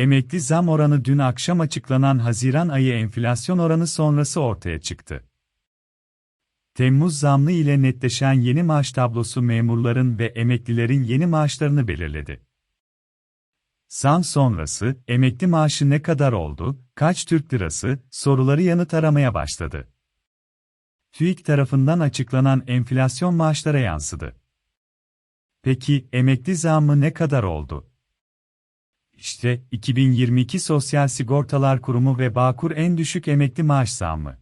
Emekli zam oranı dün akşam açıklanan Haziran ayı enflasyon oranı sonrası ortaya çıktı. Temmuz zamlı ile netleşen yeni maaş tablosu memurların ve emeklilerin yeni maaşlarını belirledi. Zam sonrası, emekli maaşı ne kadar oldu, kaç Türk lirası, soruları yanıt aramaya başladı. TÜİK tarafından açıklanan enflasyon maaşlara yansıdı. Peki, emekli zammı ne kadar oldu? İşte, 2022 Sosyal Sigortalar Kurumu ve Bağkur en düşük emekli maaş zammı.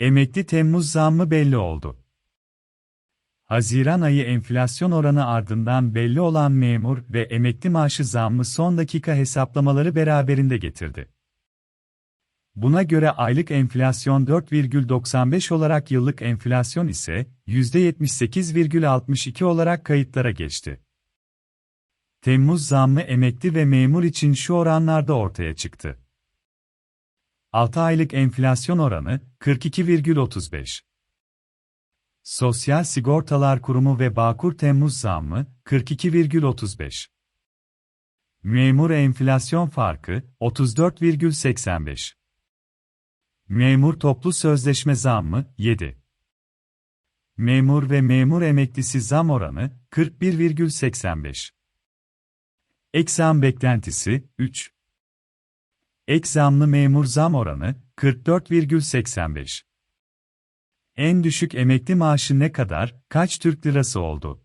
Emekli Temmuz zammı belli oldu. Haziran ayı enflasyon oranı ardından belli olan memur ve emekli maaşı zammı son dakika hesaplamaları beraberinde getirdi. Buna göre aylık enflasyon 4,95 olarak yıllık enflasyon ise %78,62 olarak kayıtlara geçti. Temmuz zammı emekli ve memur için şu oranlarda ortaya çıktı. 6 aylık enflasyon oranı 42,35. Sosyal Sigortalar Kurumu ve Bağkur Temmuz zammı 42,35. Memur enflasyon farkı 34,85. Memur toplu sözleşme zammı 7. Memur ve memur emeklisi zam oranı 41,85. Ek beklentisi 3. Ek memur zam oranı 44,85. En düşük emekli maaşı ne kadar, kaç Türk lirası oldu?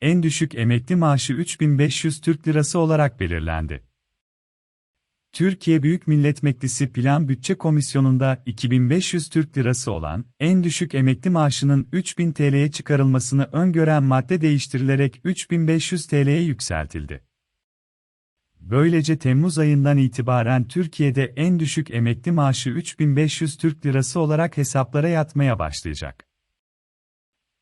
En düşük emekli maaşı 3500 Türk lirası olarak belirlendi. Türkiye Büyük Millet Meclisi Plan Bütçe Komisyonu'nda 2500 Türk Lirası olan en düşük emekli maaşının 3000 TL'ye çıkarılmasını öngören madde değiştirilerek 3500 TL'ye yükseltildi. Böylece Temmuz ayından itibaren Türkiye'de en düşük emekli maaşı 3500 Türk Lirası olarak hesaplara yatmaya başlayacak.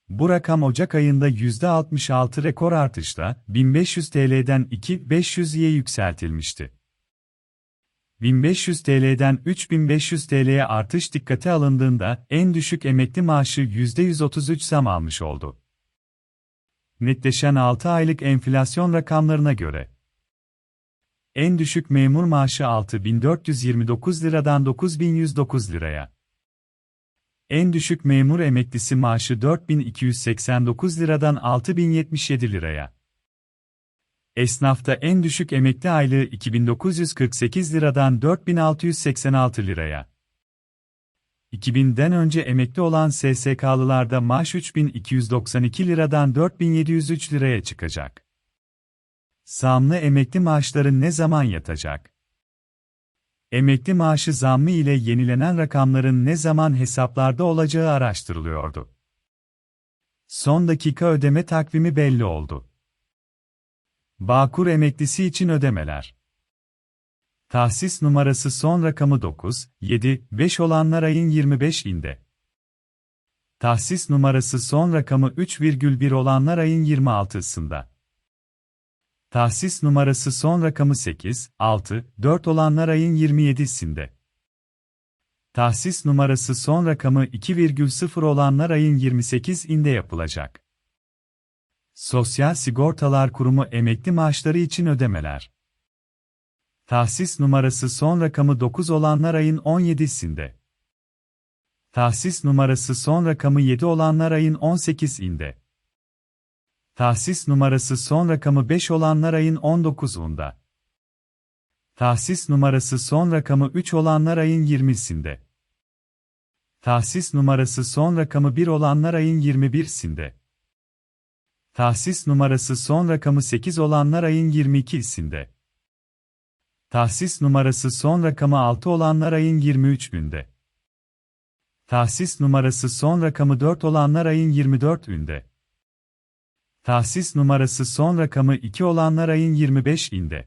Bu rakam Ocak ayında %66 rekor artışla 1500 TL'den 2500'ye yükseltilmişti. 1500 TL'den 3500 TL'ye artış dikkate alındığında en düşük emekli maaşı %133 zam almış oldu. Netleşen 6 aylık enflasyon rakamlarına göre en düşük memur maaşı 6429 liradan 9109 liraya. En düşük memur emeklisi maaşı 4289 liradan 6077 liraya. Esnafta en düşük emekli aylığı 2948 liradan 4686 liraya. 2000'den önce emekli olan SSK'lılarda maaş 3292 liradan 4703 liraya çıkacak. Zamlı emekli maaşları ne zaman yatacak? Emekli maaşı zammı ile yenilenen rakamların ne zaman hesaplarda olacağı araştırılıyordu. Son dakika ödeme takvimi belli oldu. Bağkur emeklisi için ödemeler. Tahsis numarası son rakamı 9, 7, 5 olanlar ayın 25'inde. Tahsis numarası son rakamı 3,1 olanlar ayın 26'sında. Tahsis numarası son rakamı 8, 6, 4 olanlar ayın 27'sinde. Tahsis numarası son rakamı 2,0 olanlar ayın 28'inde yapılacak. Sosyal Sigortalar Kurumu emekli maaşları için ödemeler. Tahsis numarası son rakamı 9 olanlar ayın 17'sinde. Tahsis numarası son rakamı 7 olanlar ayın 18'inde. Tahsis numarası son rakamı 5 olanlar ayın 19'unda. Tahsis numarası son rakamı 3 olanlar ayın 20'sinde. Tahsis numarası son rakamı 1 olanlar ayın 21'sinde. Tahsis numarası son rakamı 8 olanlar ayın 22'sinde. Tahsis numarası son rakamı 6 olanlar ayın 23'ünde. Tahsis numarası son rakamı 4 olanlar ayın 24'ünde. Tahsis numarası son rakamı 2 olanlar ayın 25'inde.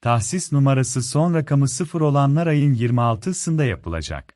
Tahsis numarası son rakamı 0 olanlar ayın 26'sında yapılacak.